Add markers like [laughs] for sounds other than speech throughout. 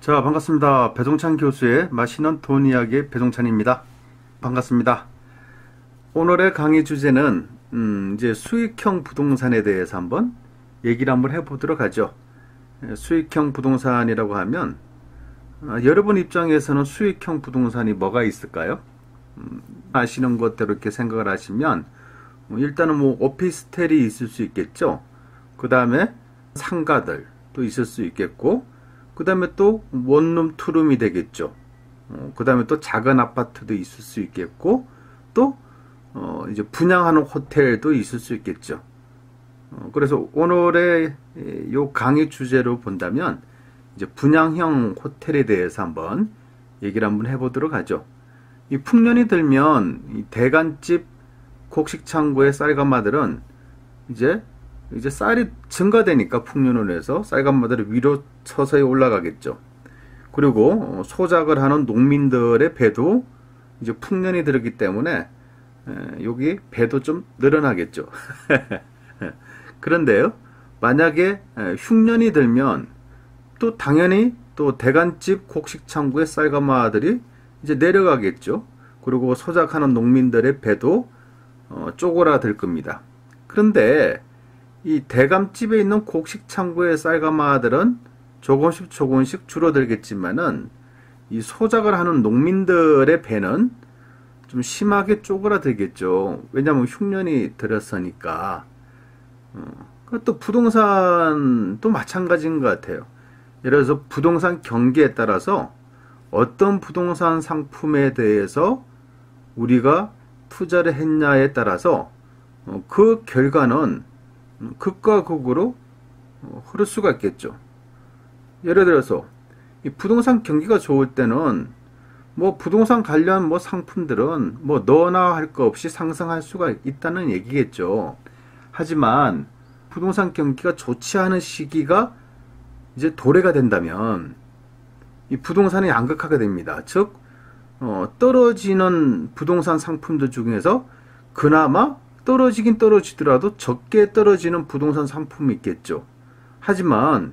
자, 반갑습니다. 배종찬 교수의 맛있는 돈 이야기 배종찬입니다. 반갑습니다. 오늘의 강의 주제는 음, 이제 수익형 부동산에 대해서 한번 얘기를 한번 해보도록 하죠. 예, 수익형 부동산이라고 하면 어, 여러분 입장에서는 수익형 부동산이 뭐가 있을까요? 음, 아시는 것대로 이렇게 생각을 하시면 뭐 일단은 뭐 오피스텔이 있을 수 있겠죠. 그 다음에 상가들 또 있을 수 있겠고 그 다음에 또 원룸 투룸이 되겠죠. 어, 그 다음에 또 작은 아파트도 있을 수 있겠고 또 어, 이제 분양하는 호텔도 있을 수 있겠죠. 어, 그래서 오늘의 요 강의 주제로 본다면 이제 분양형 호텔에 대해서 한번 얘기를 한번 해보도록 하죠. 이 풍년이 들면 이 대간집 곡식창고의 쌀가마들은 이제 이제 쌀이 증가되니까 풍년을 해서 쌀가마들이 위로 서서히 올라가겠죠. 그리고 소작을 하는 농민들의 배도 이제 풍년이 들었기 때문에 여기 배도 좀 늘어나겠죠. [laughs] 그런데요, 만약에 흉년이 들면 또 당연히 또 대간집 곡식창고의 쌀가마들이 이제 내려가겠죠. 그리고 소작하는 농민들의 배도 어, 쪼그라들 겁니다. 그런데 이 대감집에 있는 곡식 창고의 쌀가마들은 조금씩 조금씩 줄어들겠지만은 이 소작을 하는 농민들의 배는 좀 심하게 쪼그라들겠죠. 왜냐하면 흉년이 들었으니까. 어, 또 부동산도 마찬가지인 것 같아요. 예를 들어서 부동산 경기에 따라서 어떤 부동산 상품에 대해서 우리가 투자를 했냐에 따라서 어, 그 결과는 극과 극으로 어, 흐를 수가 있겠죠. 예를 들어서 부동산 경기가 좋을 때는 뭐 부동산 관련 뭐 상품들은 뭐 너나 할거 없이 상승할 수가 있다는 얘기겠죠. 하지만 부동산 경기가 좋지 않은 시기가 이제 도래가 된다면 이 부동산이 양극화가 됩니다. 즉 어, 떨어지는 부동산 상품들 중에서 그나마 떨어지긴 떨어지더라도 적게 떨어지는 부동산 상품이 있겠죠. 하지만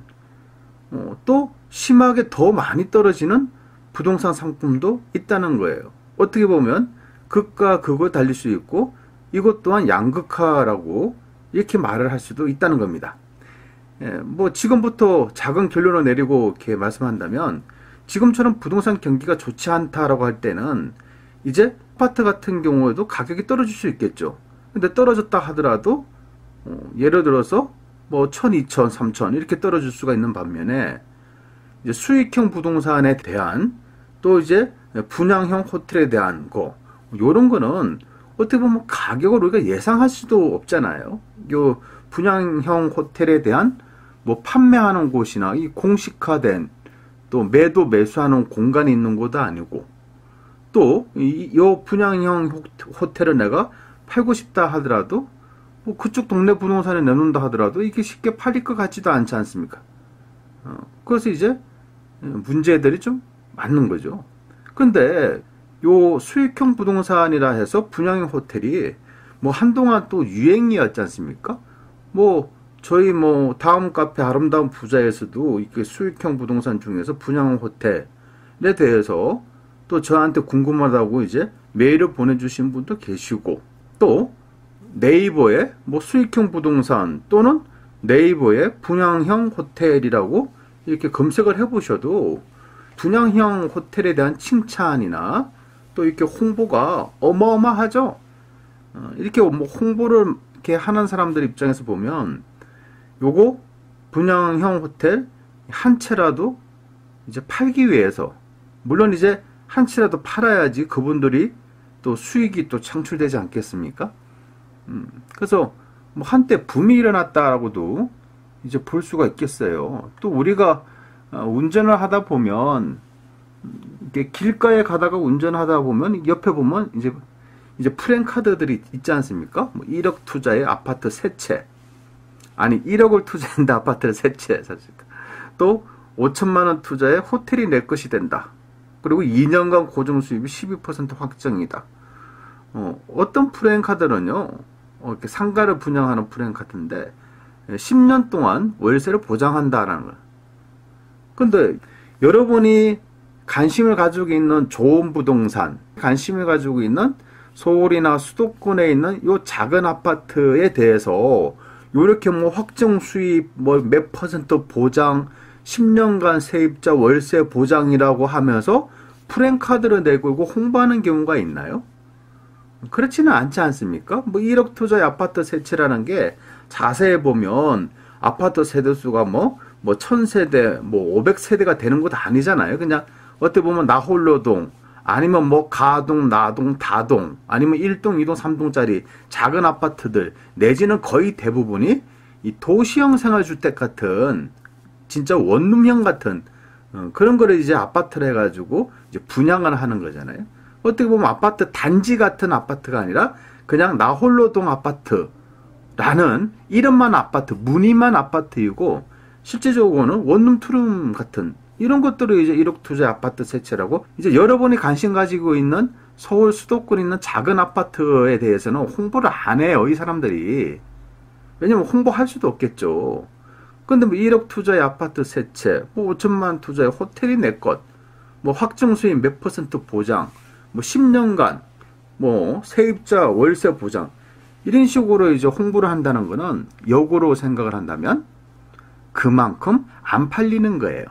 어, 또 심하게 더 많이 떨어지는 부동산 상품도 있다는 거예요. 어떻게 보면 극과 극을 달릴 수 있고 이것 또한 양극화라고 이렇게 말을 할 수도 있다는 겁니다. 예, 뭐 지금부터 작은 결론을 내리고 이렇게 말씀한다면 지금처럼 부동산 경기가 좋지 않다라고 할 때는 이제 아파트 같은 경우에도 가격이 떨어질 수 있겠죠. 근데 떨어졌다 하더라도 어, 예를 들어서 뭐 1000, 2000, 3000 이렇게 떨어질 수가 있는 반면에 이제 수익형 부동산에 대한 또 이제 분양형 호텔에 대한 거 요런 거는 어떻게 보면 가격을 우리가 예상할 수도 없잖아요. 요 분양형 호텔에 대한 뭐 판매하는 곳이나 이 공식화된 또 매도 매수하는 공간이 있는 곳도 아니고 또이 분양형 호텔을 내가 팔고 싶다 하더라도 뭐 그쪽 동네 부동산에 내놓는다 하더라도 이게 쉽게 팔릴 것 같지도 않지 않습니까? 어, 그래서 이제 문제들이 좀 많는 거죠. 근데 요 수익형 부동산이라 해서 분양형 호텔이 뭐 한동안 또 유행이었지 않습니까? 뭐 저희 뭐 다음 카페 아름다운 부자에서도 이게 수익형 부동산 중에서 분양 호텔에 대해서 또 저한테 궁금하다고 이제 메일을 보내주신 분도 계시고 또 네이버에 뭐 수익형 부동산 또는 네이버에 분양형 호텔이라고 이렇게 검색을 해보셔도 분양형 호텔에 대한 칭찬이나 또 이렇게 홍보가 어마어마하죠. 어, 이렇게 뭐 홍보를 이렇게 하는 사람들 입장에서 보면 요거 분양형 호텔 한 채라도 이제 팔기 위해서 물론 이제 한 채라도 팔아야지 그분들이 또 수익이 또 창출되지 않겠습니까? 음, 그래서 뭐 한때 붐이 일어났다라고도 이제 볼 수가 있겠어요. 또 우리가 어, 운전을 하다 보면 이게 길가에 가다가 운전하다 보면 옆에 보면 이제 이제 프랜카드들이 있지 않습니까? 뭐 1억 투자에 아파트 세 채. 아니 1억을 투자했는데 아파트를 세채 샀을까? 또 5천만 원 투자에 호텔이 내 것이 된다. 그리고 2년간 고정 수입이 12% 확정이다. 어, 어떤 프랜카드는요, 어, 이렇게 상가를 분양하는 프랜카드인데, 10년 동안 월세를 보장한다라는 거예요. 근데 여러분이 관심을 가지고 있는 좋은 부동산, 관심을 가지고 있는 서울이나 수도권에 있는 요 작은 아파트에 대해서 요렇게 뭐 확정 수입 뭐 몇 퍼센트 보장 10년간 세입자 월세 보장이라고 하면서 프랜카드를 내고 홍보하는 경우가 있나요? 그렇지는 않지 않습니까? 뭐 1억 투자의 아파트 세채라는 게 자세히 보면 아파트 세대수가 뭐, 뭐 1000세대, 뭐 500세대가 되는 것도 아니잖아요. 그냥 어떻게 보면 나홀로동, 아니면 뭐 가동, 나동, 다동, 아니면 1동, 2동, 3동짜리 작은 아파트들, 내지는 거의 대부분이 이 도시형 생활주택 같은 진짜 원룸형 같은 어, 그런 거를 이제 아파트를 해가지고 이제 분양을 하는 거잖아요. 어떻게 보면 아파트 단지 같은 아파트가 아니라 그냥 나홀로동 아파트라는 이름만 아파트, 무늬만 아파트이고 실제적으로는 원룸 투룸 같은 이런 것들을 이제 1억 투자 아파트 세채라고 이제 여러분이 관심 가지고 있는 서울 수도권에 있는 작은 아파트에 대해서는 홍보를 안 해요, 이 사람들이. 왜냐면 홍보할 수도 없겠죠. 근데 뭐 1억 투자의 아파트 세 채, 뭐 5천만 투자의 호텔이 내 것, 뭐 확정 수익 몇 퍼센트 보장, 뭐 10년간 뭐 세입자 월세 보장 이런 식으로 이제 홍보를 한다는 거는 역으로 생각을 한다면 그만큼 안 팔리는 거예요.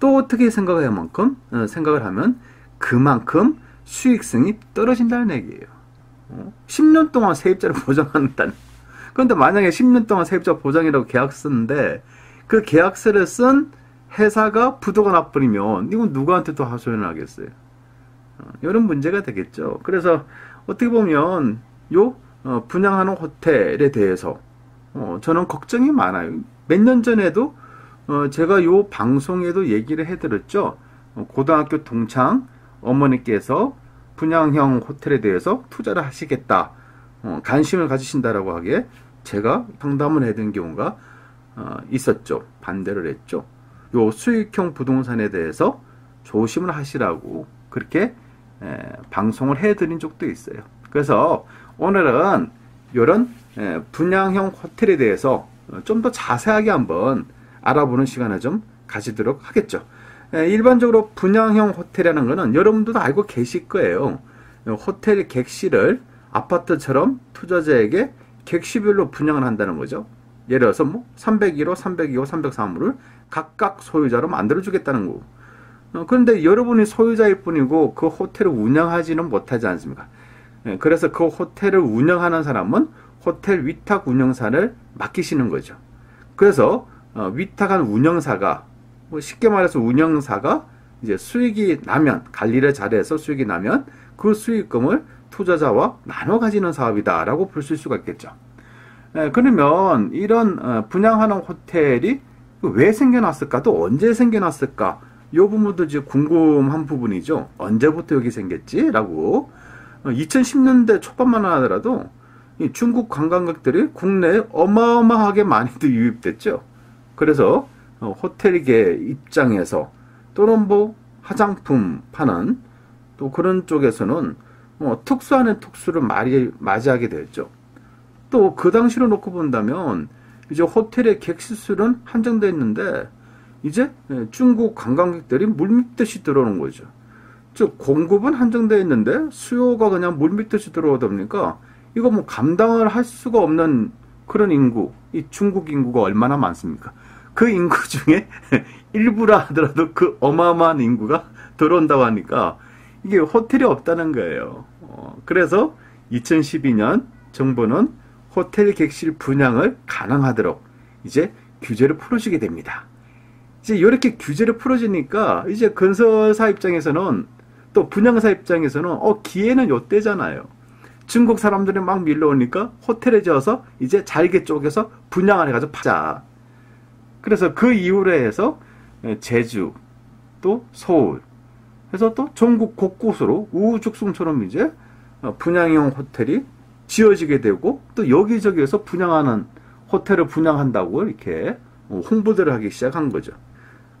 또 어떻게 생각할 만큼 어, 생각을 하면 그만큼 수익성이 떨어진다는 얘기예요. 어? 10년 동안 세입자를 [laughs] 보장한다는 그런데 만약에 10년 동안 세입자 보장이라고 계약서 썼는데 그 계약서를 쓴 회사가 부도가 나버리면 이건 누구한테 또 하소연을 하겠어요. 어, 이런 문제가 되겠죠. 그래서 어떻게 보면 요 어, 분양하는 호텔에 대해서 어, 저는 걱정이 많아요. 몇 년 전에도 어, 제가 요 방송에도 얘기를 해드렸죠. 어, 고등학교 동창 어머니께서 분양형 호텔에 대해서 투자를 하시겠다. 어, 관심을 가지신다라고 하기에 제가 상담을 해둔 경우가 어, 있었죠. 반대를 했죠. 요 수익형 부동산에 대해서 조심을 하시라고 그렇게 에, 방송을 해드린 적도 있어요. 그래서 오늘은 이런 분양형 호텔에 대해서 좀 더 자세하게 한번 알아보는 시간을 좀 가지도록 하겠죠. 일반적으로 분양형 호텔이라는 것은 여러분들도 알고 계실 거예요. 호텔 객실을 아파트처럼 투자자에게 객실별로 분양을 한다는 거죠. 예를 들어서 뭐 301호, 302호, 303호를 각각 소유자로 만들어 주겠다는 거고. 어, 그런데 여러분이 소유자일 뿐이고 그 호텔을 운영하지는 못하지 않습니까? 예, 그래서 그 호텔을 운영하는 사람은 호텔 위탁 운영사를 맡기시는 거죠. 그래서 어, 위탁한 운영사가 뭐 쉽게 말해서 운영사가 이제 수익이 나면 관리를 잘해서 수익이 나면 그 수익금을 투자자와 나눠 가지는 사업이다라고 볼 수가 있겠죠. 예, 그러면 이런 어, 분양하는 호텔이 왜 생겨났을까? 또 언제 생겨났을까? 이 부분도 이제 궁금한 부분이죠. 언제부터 여기 생겼지?라고 2010년대 어, 초반만 하더라도 중국 관광객들이 국내에 어마어마하게 많이도 유입됐죠. 그래서 어, 호텔계 입장에서 또는 뭐 화장품 파는 또 그런 쪽에서는 어, 특수하는 특수를 맞이, 맞이하게 됐죠. 또 그 당시로 놓고 본다면 이제 호텔의 객실 수는 한정되어 있는데 이제 예, 중국 관광객들이 물밀듯이 들어오는 거죠. 즉 공급은 한정되어 있는데 수요가 그냥 물밀듯이 들어오다 보니까 이거 뭐 감당을 할 수가 없는 그런 인구, 이 중국 인구가 얼마나 많습니까? 그 인구 중에 [laughs] 일부라 하더라도 그 어마어마한 인구가 들어온다고 하니까 이게 호텔이 없다는 거예요. 어, 그래서 2012년 정부는 호텔 객실 분양을 가능하도록 이제 규제를 풀어주게 됩니다. 이제 이렇게 규제를 풀어주니까 이제 건설사 입장에서는 또 분양사 입장에서는 어 기회는 요때잖아요. 중국 사람들이 막 밀려오니까 호텔에 지어서 이제 잘게 쪼개서 분양을 해가지고 파자. 그래서 그 이후로 해서 제주 또 서울 해서 또 전국 곳곳으로 우후죽순처럼 이제 분양형 호텔이 지어지게 되고 또 여기저기에서 분양하는 호텔을 분양한다고 이렇게 홍보들을 하기 시작한 거죠.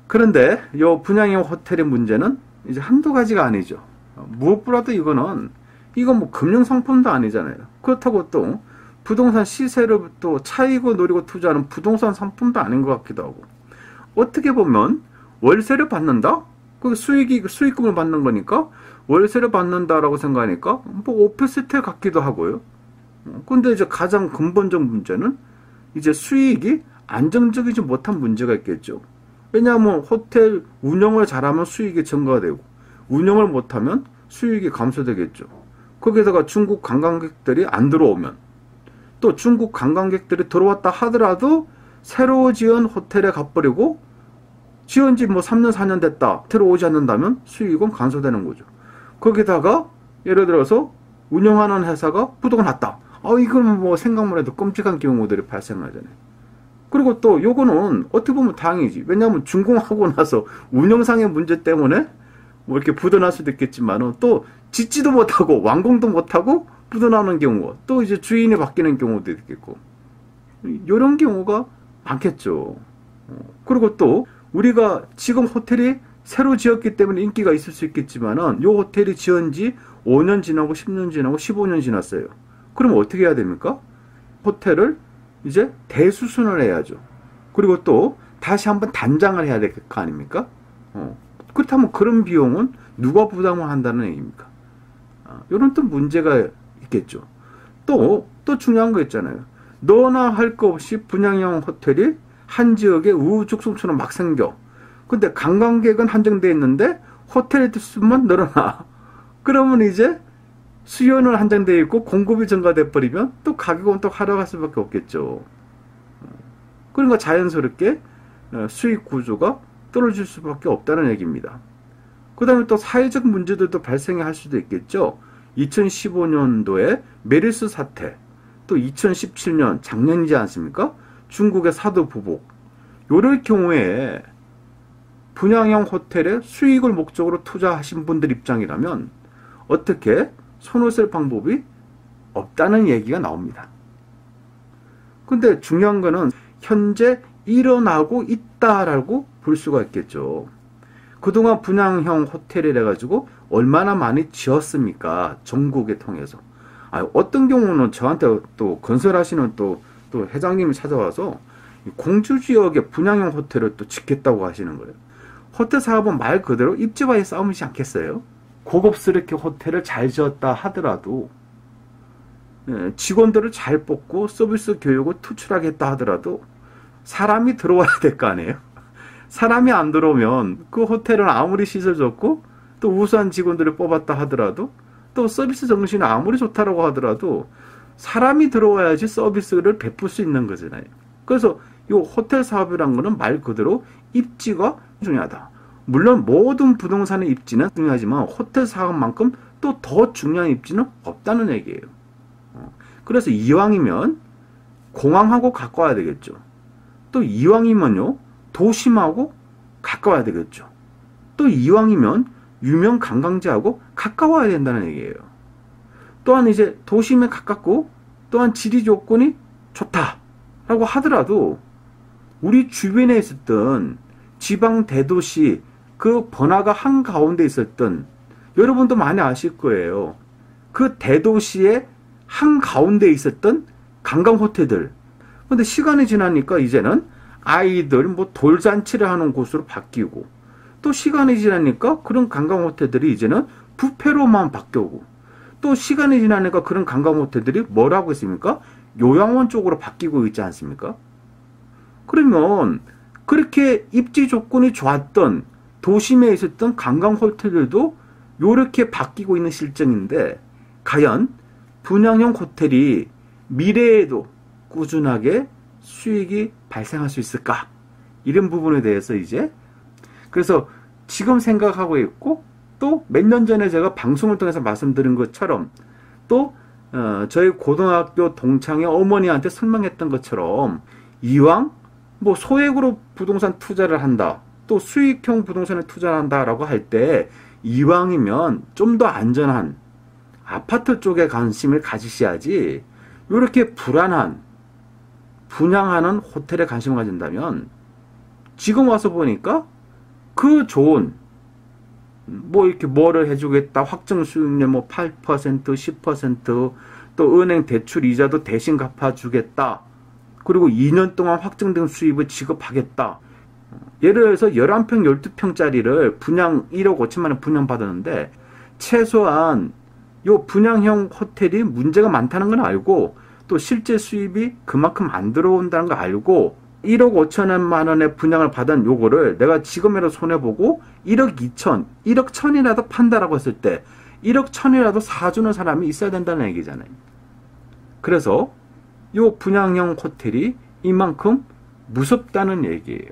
그런데 이 분양형 호텔의 문제는 이제 한두 가지가 아니죠. 무엇보다도 이거는 이건 뭐 금융 상품도 아니잖아요. 그렇다고 또 부동산 시세를 또 차이고 노리고 투자하는 부동산 상품도 아닌 것 같기도 하고 어떻게 보면 월세를 받는다? 그 수익이 수익금을 받는 거니까 월세를 받는다라고 생각하니까 뭐 오피스텔 같기도 하고요. 근데 이제 가장 근본적 문제는 이제 수익이 안정적이지 못한 문제가 있겠죠. 왜냐하면 호텔 운영을 잘하면 수익이 증가가 되고 운영을 못하면 수익이 감소되겠죠. 거기다가 중국 관광객들이 안 들어오면 또 중국 관광객들이 들어왔다 하더라도 새로 지은 호텔에 가버리고 지은 지 뭐 3년 4년 됐다 들어오지 않는다면 수익은 감소되는 거죠. 거기다가 예를 들어서 운영하는 회사가 부도가 났다. 아, 이건 뭐 생각만 해도 끔찍한 경우들이 발생하잖아요. 그리고 또 요거는 어떻게 보면 다행이지. 왜냐하면 준공하고 나서 운영상의 문제 때문에 뭐 이렇게 부도날 수도 있겠지만은 또 짓지도 못하고 완공도 못하고 부도나는 경우 또 이제 주인이 바뀌는 경우도 있겠고 이런 경우가 많겠죠. 어, 그리고 또 우리가 지금 호텔이 새로 지었기 때문에 인기가 있을 수 있겠지만은 요 호텔이 지은 지 5년 지나고 10년 지나고 15년 지났어요. 그럼 어떻게 해야 됩니까? 호텔을 이제 대수순을 해야죠. 그리고 또 다시 한번 단장을 해야 될 거 아닙니까? 어. 그렇다면 그런 비용은 누가 부담을 한다는 얘기입니까? 아, 이런 또 문제가 있겠죠. 또, 또 중요한 거 있잖아요. 너나 할 거 없이 분양형 호텔이 한 지역에 우후죽 순처럼 막 생겨. 근데 관광객은 한정돼 있는데 호텔 수만 늘어나. [laughs] 그러면 이제 수요는 한정돼 있고 공급이 증가돼 버리면 또 가격은 또 하락할 수밖에 없겠죠. 그러니까 자연스럽게 어, 수익 구조가 떨어질 수밖에 없다는 얘기입니다. 그 다음에 또 사회적 문제들도 발생할 수도 있겠죠. 2015년도에 메르스 사태, 또 2017년 작년이지 않습니까? 중국의 사드 보복. 요럴 경우에 분양형 호텔에 수익을 목적으로 투자하신 분들 입장이라면 어떻게 손을 쓸 방법이 없다는 얘기가 나옵니다. 근데 중요한 거는 현재 일어나고 있다라고 볼 수가 있겠죠. 그동안 분양형 호텔이래 가지고 얼마나 많이 지었습니까? 전국에 통해서. 아, 어떤 경우는 저한테 또 건설하시는 또, 또 회장님이 찾아와서 공주 지역에 분양형 호텔을 또 짓겠다고 하시는 거예요. 호텔 사업은 말 그대로 입지와의 싸움이지 않겠어요? 고급스럽게 호텔을 잘 지었다 하더라도 예, 직원들을 잘 뽑고 서비스 교육을 투출하겠다 하더라도 사람이 들어와야 될 거 아니에요. 사람이 안 들어오면 그 호텔은 아무리 시설 좋고 또 우수한 직원들을 뽑았다 하더라도 또 서비스 정신이 아무리 좋다라고 하더라도 사람이 들어와야지 서비스를 베풀 수 있는 거잖아요. 그래서 이 호텔 사업이란 거는 말 그대로 입지가 중요하다. 물론 모든 부동산의 입지는 중요하지만 호텔 사업만큼 또 더 중요한 입지는 없다는 얘기예요. 어. 그래서 이왕이면 공항하고 가까워야 되겠죠. 또 이왕이면요 도심하고 가까워야 되겠죠. 또 이왕이면 유명 관광지하고 가까워야 된다는 얘기예요. 또한 이제 도심에 가깝고 또한 지리 조건이 좋다라고 하더라도 우리 주변에 있었던 지방 대도시 그 번화가 한가운데 있었던 여러분도 많이 아실 거예요. 그 대도시의 한가운데 있었던 관광 호텔들. 근데 시간이 지나니까 이제는 아이들 뭐 돌잔치를 하는 곳으로 바뀌고 또 시간이 지나니까 그런 관광 호텔들이 이제는 부페로만 바뀌고 또 시간이 지나니까 그런 관광 호텔들이 뭐라고 했습니까? 요양원 쪽으로 바뀌고 있지 않습니까? 그러면 그렇게 입지 조건이 좋았던 도심에 있었던 관광 호텔들도 이렇게 바뀌고 있는 실정인데 과연 분양형 호텔이 미래에도 꾸준하게 수익이 발생할 수 있을까? 이런 부분에 대해서 이제 그래서 지금 생각하고 있고 또 몇 년 전에 제가 방송을 통해서 말씀드린 것처럼 또 어, 저희 고등학교 동창의 어머니한테 설명했던 것처럼 이왕 뭐 소액으로 부동산 투자를 한다. 또 수익형 부동산에 투자를 한다라고 할 때 이왕이면 좀 더 안전한 아파트 쪽에 관심을 가지셔야지 이렇게 불안한 분양하는 호텔에 관심을 가진다면 지금 와서 보니까 그 좋은 뭐 이렇게 뭐를 해주겠다 확정 수익률 뭐 8% 10%또 은행 대출 이자도 대신 갚아주겠다. 그리고 2년 동안 확정된 수입을 지급하겠다. 예를 들어서 11평, 12평짜리를 분양 1억 5천만 원 분양 받았는데 최소한 요 분양형 호텔이 문제가 많다는 건 알고 또 실제 수입이 그만큼 안 들어온다는 거 알고 1억 5천만 원의 분양을 받은 요거를 내가 지금이라도 손해보고 1억 2천, 1억 천이라도 판다라고 했을 때 1억 천이라도 사주는 사람이 있어야 된다는 얘기잖아요. 그래서 요 분양형 호텔이 이만큼 무섭다는 얘기예요.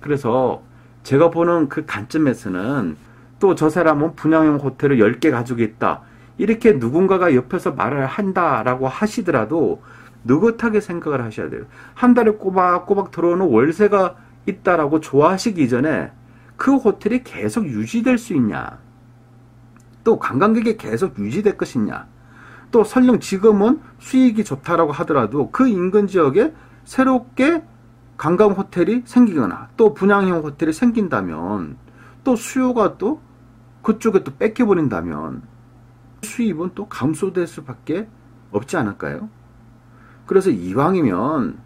그래서 제가 보는 그 관점에서는 또 저 사람은 분양형 호텔을 10개 가지고 있다. 이렇게 누군가가 옆에서 말을 한다라고 하시더라도 느긋하게 생각을 하셔야 돼요. 한 달에 꼬박꼬박 들어오는 월세가 있다라고 좋아하시기 전에 그 호텔이 계속 유지될 수 있냐. 또 관광객이 계속 유지될 것이냐. 또 설령 지금은 수익이 좋다라고 하더라도 그 인근 지역에 새롭게 관광 호텔이 생기거나 또 분양형 호텔이 생긴다면 또 수요가 또 그쪽에 또 뺏겨버린다면 수입은 또 감소될 수밖에 없지 않을까요? 그래서 이왕이면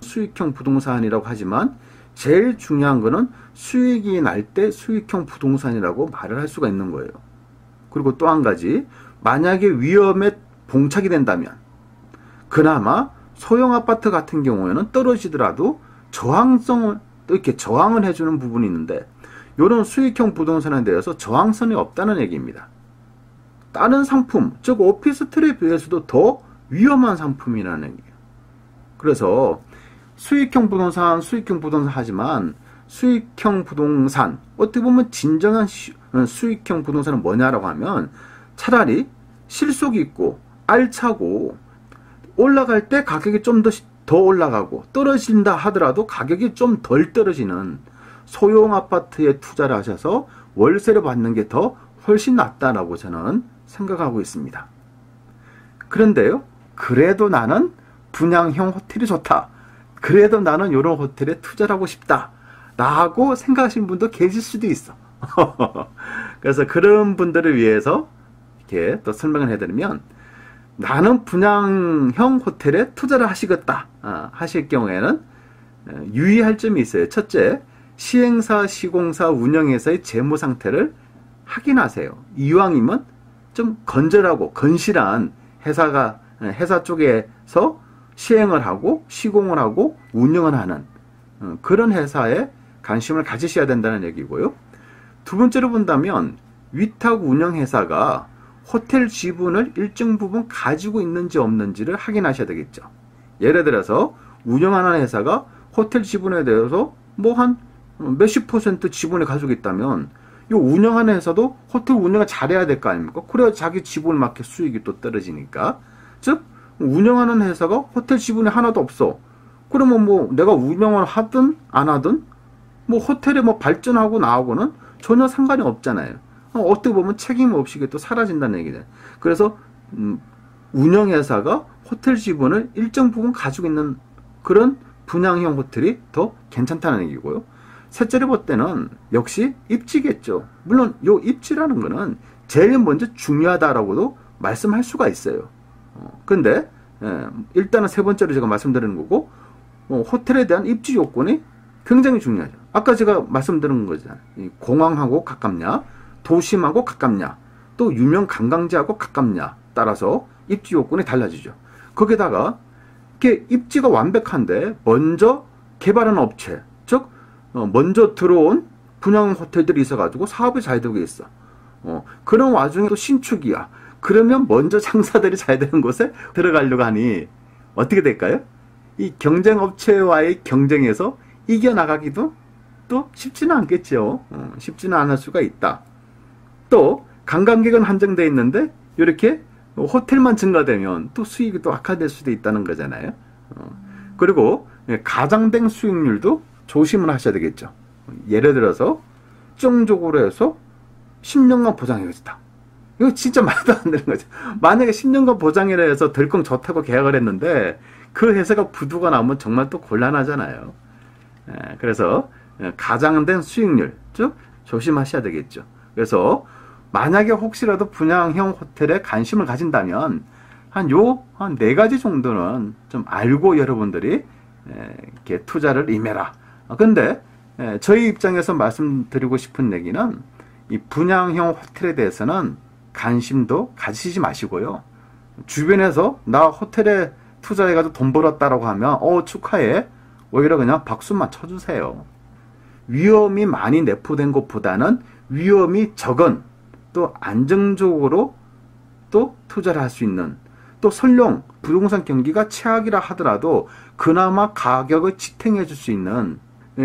수익형 부동산이라고 하지만 제일 중요한 거는 수익이 날 때 수익형 부동산이라고 말을 할 수가 있는 거예요. 그리고 또 한 가지 만약에 위험에 봉착이 된다면 그나마 소형 아파트 같은 경우에는 떨어지더라도 저항성을 이렇게 저항을 해주는 부분이 있는데 이런 수익형 부동산에 대해서 저항성이 없다는 얘기입니다. 다른 상품, 즉 오피스텔에 비해서도 더 위험한 상품이라는 얘기예요. 그래서 수익형 부동산, 수익형 부동산 하지만 수익형 부동산 어떻게 보면 진정한 어, 수익형 부동산은 뭐냐라고 하면 차라리 실속이 있고 알차고 올라갈 때 가격이 좀더 더 올라가고 떨어진다 하더라도 가격이 좀 덜 떨어지는 소형 아파트에 투자를 하셔서 월세를 받는 게 더 훨씬 낫다라고 저는 생각하고 있습니다. 그런데요, 그래도 나는 분양형 호텔이 좋다. 그래도 나는 이런 호텔에 투자를 하고 싶다. 라고 생각하시는 분도 계실 수도 있어. [laughs] 그래서 그런 분들을 위해서 이렇게 또 설명을 해드리면 나는 분양형 호텔에 투자를 하시겠다 아, 하실 경우에는 어, 유의할 점이 있어요. 첫째, 시행사, 시공사, 운영회사의 재무 상태를 확인하세요. 이왕이면 좀 건전하고 건실한 회사가 어, 회사 쪽에서 시행을 하고 시공을 하고 운영을 하는 어, 그런 회사에 관심을 가지셔야 된다는 얘기고요. 두 번째로 본다면 위탁 운영회사가 호텔 지분을 일정 부분 가지고 있는지 없는지를 확인하셔야 되겠죠. 예를 들어서 운영하는 회사가 호텔 지분에 대해서 뭐 한 몇십 퍼센트 지분을 가지고 있다면 이 운영하는 회사도 호텔 운영을 잘해야 될 거 아닙니까? 그래야 자기 지분을 맞게 수익이 또 떨어지니까. 즉 운영하는 회사가 호텔 지분이 하나도 없어. 그러면 뭐 내가 운영을 하든 안 하든 뭐 호텔에 뭐 발전하고 나오고는 전혀 상관이 없잖아요. 어, 어떻게 보면 책임 없이 또 사라진다는 얘기죠. 그래서 음, 운영회사가 호텔 지분을 일정 부분 가지고 있는 그런 분양형 호텔이 더 괜찮다는 얘기고요. 셋째로 볼 때는 역시 입지겠죠. 물론 요 입지라는 거는 제일 먼저 중요하다라고도 말씀할 수가 있어요. 어, 근데 예, 일단은 세 번째로 제가 말씀드리는 거고 어, 호텔에 대한 입지 요건이 굉장히 중요하죠. 아까 제가 말씀드린 거잖아요. 공항하고 가깝냐, 도심하고 가깝냐, 또 유명 관광지하고 가깝냐 따라서 입지 요건이 달라지죠. 거기다가 이렇게 입지가 완벽한데 먼저 개발한 업체, 즉 어, 먼저 들어온 분양 호텔들이 있어가지고 사업이 잘 되고 있어. 어, 그런 와중에 또 신축이야. 그러면 먼저 장사들이 잘 되는 곳에 들어가려고 하니 어떻게 될까요? 이 경쟁 업체와의 경쟁에서 이겨나가기도 또 쉽지는 않겠죠. 어, 쉽지는 않을 수가 있다. 또 관광객은 한정돼 있는데 이렇게 호텔만 증가되면 또 수익이 또 악화될 수도 있다는 거잖아요. 어, 그리고 가장된 수익률도 조심을 하셔야 되겠죠. 예를 들어서 정적으로 해서 10년간 보장해주다. 이거 진짜 말도 안 되는 거죠. 만약에 10년간 보장이라 해서 덜컹 좋다고 계약을 했는데 그 회사가 부도가 나오면 정말 또 곤란하잖아요. 예, 그래서 가장된 수익률 즉 조심하셔야 되겠죠. 그래서 만약에 혹시라도 분양형 호텔에 관심을 가진다면 한 요 한 네 가지 정도는 좀 알고 여러분들이 이렇게 투자를 임해라 아, 근데 예, 저희 입장에서 말씀드리고 싶은 얘기는 이 분양형 호텔에 대해서는 관심도 가지시지 마시고요. 주변에서 나 호텔에 투자해가지고 돈 벌었다라고 하면 어 축하해 오히려 그냥 박수만 쳐주세요. 위험이 많이 내포된 것보다는 위험이 적은 또 안정적으로 또 투자를 할 수 있는 또 설령 부동산 경기가 최악이라 하더라도 그나마 가격을 지탱해 줄 수 있는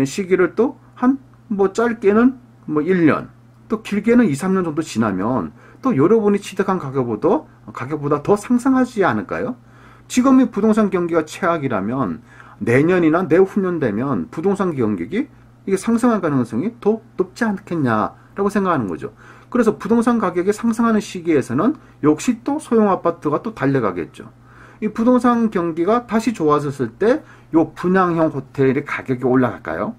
시기를 또 한 뭐 짧게는 뭐 1년 또 길게는 2, 3년 정도 지나면 또 여러분이 취득한 가격보다 가격보다 더 상승하지 않을까요? 지금이 부동산 경기가 최악이라면 내년이나 내후년 되면 부동산 경격이 이게 상승할 가능성이 더 높지 않겠냐라고 생각하는 거죠. 그래서 부동산 가격이 상승하는 시기에서는 역시 또 소형 아파트가 또 달려가겠죠. 이 부동산 경기가 다시 좋아졌을 때 요 분양형 호텔의 가격이 올라갈까요?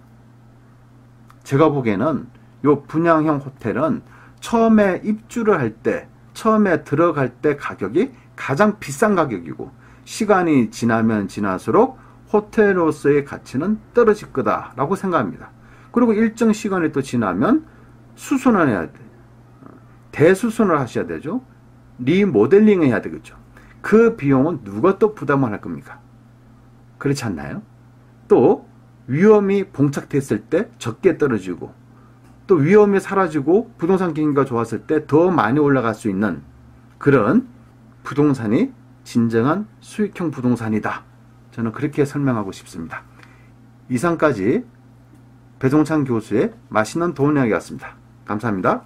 제가 보기에는 요 분양형 호텔은 처음에 입주를 할 때, 처음에 들어갈 때 가격이 가장 비싼 가격이고 시간이 지나면 지날수록 호텔로서의 가치는 떨어질 거다라고 생각합니다. 그리고 일정 시간이 또 지나면 수선을 해야 돼. 대수선을 하셔야 되죠. 리모델링을 해야 되겠죠. 그 비용은 누가 또 부담을 할 겁니까? 그렇지 않나요? 또 위험이 봉착됐을 때 적게 떨어지고 또 위험이 사라지고 부동산 경기가 좋았을 때 더 많이 올라갈 수 있는 그런 부동산이 진정한 수익형 부동산이다. 저는 그렇게 설명하고 싶습니다. 이상까지 배종찬 교수의 맛있는 도움 이야기였습니다. 감사합니다.